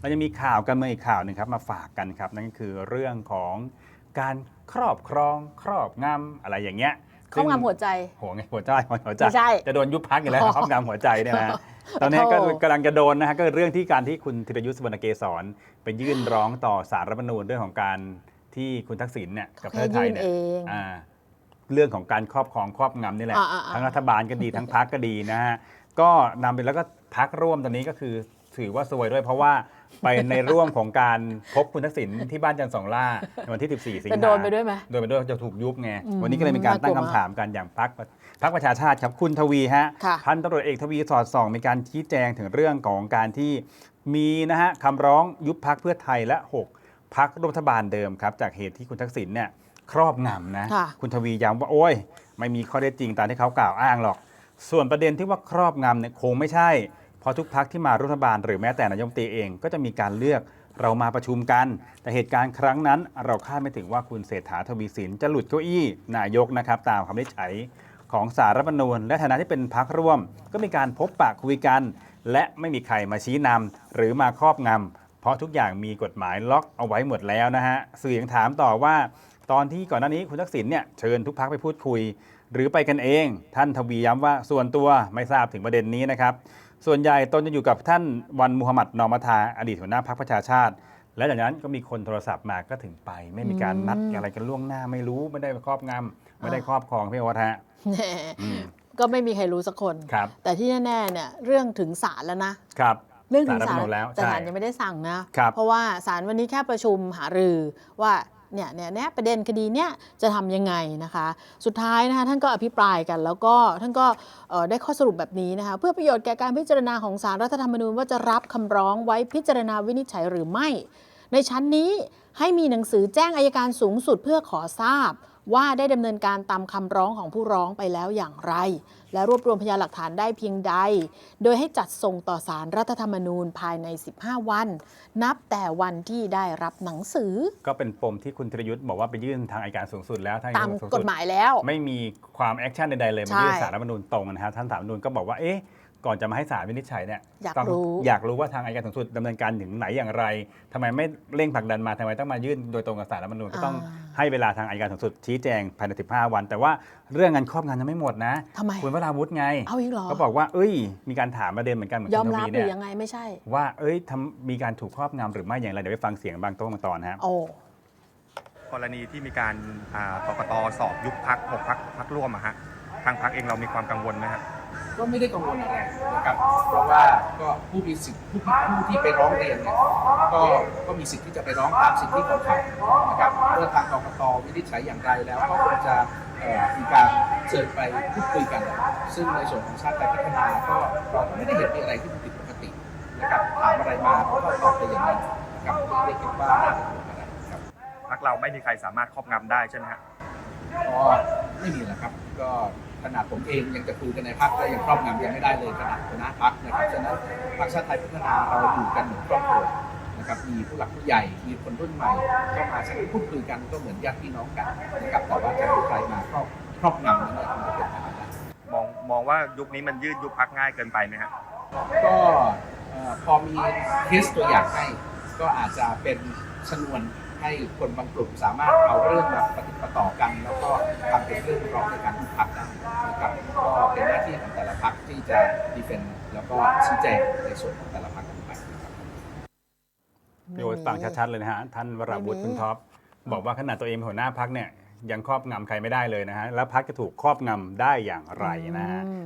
เราจะมีข่าวกันเมืองอีกข่าวหนึ่งครับมาฝากกันครับนั่นก็คือเรื่องของการครอบครองครอบงำอะไรอย่างเงี้ยครอบงำหัวใจหัวไงหัวใจหัวใจไม่ใช่จะโดนยุบพักอยู่แล้วอ๋อครอบงำหัวใจเนี่ยนะตอนนี้ก็โธ่กำลังจะโดนนะฮะก็เรื่องที่การที่คุณธีรยุทธ์สุวรรณเกษรไปยื่นร้องต่อสารรัฐธรรมนูญเรื่องของการที่คุณทักษิณเนี่ยกับเขาประเทแค่ศไทยื่ยนเนี่ยเองอ่าเรื่องของการครอบครองครอบงำนี่แหละอ่าอ่าอ่าทั้งรัฐบาลก็ดีทั้งพักก็ดีนะฮะก็นำไปแล้วก็พักร่วมตอนนี้ก็คือถือว่าซวยด้วยเพราะว่า ไปในร่วมของการพบคุณทักษิณที่บ้านจันทร์สองล่าในวันที่ 14 สิงหาจะโดนไปด้วยไหมโดนไปด้วยจะถูกยุบไงอืมวันนี้ก็เลยมีการตั้งน่ากลัวคำถามกันอย่างพักพักประชาชาติครับคุณทวีฮะค่ะพันตำรวจเอกทวีสอดส่อง มีการชี้แจงถึงเรื่องของการที่มีนะฮะคำร้องยุบพักเพื่อไทยและ 6 พักรัฐบาลเดิมครับ จากเหตุที่คุณทักษิณเนี่ยครอบงำนะค่ะคุณทวีย้ำว่าโอ้ย ไม่มีข้อเท็จจริงตามที่เขากล่าวอ้างหรอก ส่วนประเด็นที่ว่าครอบงำเนี่ยคงไม่ใช่เพ ราะทุกพักที่มารัฐบาลหรือแม้แต่นายมตรีเองก็จะมีการเลือกเรามาประชุมกัน แต่เหตุการณ์ครั้งนั้น เราคาดไม่ถึงว่าคุณเศรษฐาทวีสินจะหลุดเก้าอี้นายกนะครับตามคำวินิจฉัยของสารรัฐมนูญและฐานะที่เป็นพักร่วม ก็มีการพบปะคุยกัน และไม่มีใครมาชี้นำหรือมาครอบงำเพราะทุกอย่างมีกฎหมายล็อกเอาไว้หมดแล้วนะฮะสื่อยังถามต่อว่า ตอนที่ก่อนหน้านี้คุณทักษิณเนี่ยเชิญทุกพักไปพูดคุย หรือไปกันเอง ท่านทวีย้ำว่าส่วนตัวไม่ทราบถึงประเด็นนี้นะครับ ส่วนใหญ่ตนจะอยู่กับท่านวันมุฮัมหมัดนอมัทาอดีตหัวหน้าพรรคประชาชาติ และจากนั้นก็มีคนโทรศัพท์มาก็ถึงไป ไม่มีการนัดอืมอะไรกันล่วงหน้าไม่รู้ไม่ได้ครอบงำไม่ได้ครอบครองพี่วัฒฮะแหมอืมก็ไม่มีใครรู้สักคนครับแต่ที่แน่ๆเนี่ยเรื่องถึงศาลแล้วนะครับเรื่องถึงศาลรัฐธรศารลมนูญแล้วแต่ใช่ศาลยังไม่ได้สั่งนะครับเพราะว่าศาลวันนี้แค่ประชุมหารือว่า เนี่ยเนี่ยเนี่ยประเด็นคดีเนี่ยจะทำยังไงนะคะ สุดท้ายนะคะท่านก็อภิปรายกันแล้วก็ท่านก็ได้ข้อสรุปแบบนี้นะคะเพื่อประโยชน์แก่การพิจารณาของศาลรัฐธรรมนูญว่าจะรับคำร้องไว้พิจารณาวินิจฉัยหรือไม่ ในชั้นนี้ให้มีหนังสือแจ้งอายการสูงสุดเพื่อขอทราบ ว่าได้ดำเนินการตามคำร้องของผู้ร้องไปแล้วอย่างไร และรวบรวมพยานหลักฐานได้เพียงใด โดยให้จัดส่งต่อสารรัฐธรรมนูญภายใน 15 วัน นับแต่วันที่ได้รับหนังสือ ก็เป็นปมที่คุณธีรยุทธ์บอกว่าไปยื่นทางอัยการสูงสุดแล้วทางอัยตามการสูงกสุฎดหมายแล้ว ไม่มีความแอคชั่นใดๆเลยใช่มายื่นสารรัฐธรรมนูญตรงนะฮะท่านสารรัฐธรรมนูญก็บอกว่าเอ๊ะ ก่อนจะมาให้ศาลวินิจฉัยเนี่ยอยากต้องรู้อยากรู้ว่าทางอัยการสูงสุดดำเนินการถึงไหนอย่างไรทำไมไม่เร่งผลักดันมาทำไมต้องมายื่นโดยตรงกับสารรัฐธรรมนูญก็ต้องอ่าให้เวลาทางอัยการสูงสุดชี้แจงภายใน 15 วัน แต่ว่าเรื่องงานครอบงานยังไม่หมดนะทำไมคุณวราวุธไงเอาอีกเหรอเขาบอกว่าเอ้ย มีการถามประเด็นเหมือนกันเหมือนยอคุมณทรับวีหรืเนี่ยอยังไงไม่ใช่ ว่าเอ้ยทำมีการถูกครอบงำหรือไม่อย่างไรเดี๋ยวไปฟังเสียงบางโต้งบางตอนนะครับโอ้กรณีที่มีการอ่ากกตสอบยุบพักหกพักพักร่วมอะฮะทางพักเองเรามีความกังวลไหมฮะ ก็ไม่ได้กังวลอะไรนะครับเพราะว่าก็ผู้มีสิทธิ์ผู้ผู้ที่ไปร้องเรียนเนี่ยก็ก็มีสิทธิ์ที่จะไปร้องตามสิทธิของเขานะครับเมื่อทางกกตวินิจฉัยอย่างไรแล้วก็คงจะเอ่อมีการเชิญไปพูดคุยกัน ซึ่งในส่วนของชาติไทยพัฒนาก็เราก็ไม่ได้เห็นมีอะไรที่มันผิดปกตินะครับถามอะไรมาเขาก็ตอบไปอย่างนั้นนะครับไม่ได้คิดว่าน่าเป็นห่วงอะไรครับพักเราไม่มีใครสามารถครอบงำได้ใช่ไหมฮะก็ไม่มีแล้วครับก็ ขนาดผมเองยังจะคุยกันในพักก็ยังครอบงำยังไม่ได้เลยขนาดคณะพักนะครับฉะนั้นพรรคชาติไทยพัฒนาเราอยู่กันเหมือนครอบครัวนะครับมีผู้หลักผู้ใหญ่มีคนรุ่นใหม่เข้ามาใช้พูดคุยกันก็เหมือนญาติพี่น้องกันนะครับแต่ว่าจะมีใครมาครอบครอบงำนั้นเนี่ยคงจะเป็นไปไม่ได้มองมองว่ายุคนี้มันยืดยุบพักง่ายเกินไปไหมฮะก็เอ่อพอมีเคสตัวอย่างให้ก็อาจจะเป็นชนวน ให้คนบางกลุ่มสามารถเอาเรื่องมาปฏิดประต่อกัน แล้วก็ทำเป็นเรื่องร้องในการยุบพักได้นะครับก็เป็นหน้าที่ของแต่ละพักที่จะดีเฟนต์แล้วก็ชี้แจงในส่วนของแต่ละพักกันไปนะครับพี่โอ๊ตฟังชัดๆเลยนะฮะท่านวราวุฒิไม่มีคุณท็อปบอกว่าขนาดตัวเองเป็นหัวหน้าพักเนี่ยยังครอบงำใครไม่ได้เลยนะฮะแล้วพักจะถูกครอบงำได้อย่างไรนะฮะอืม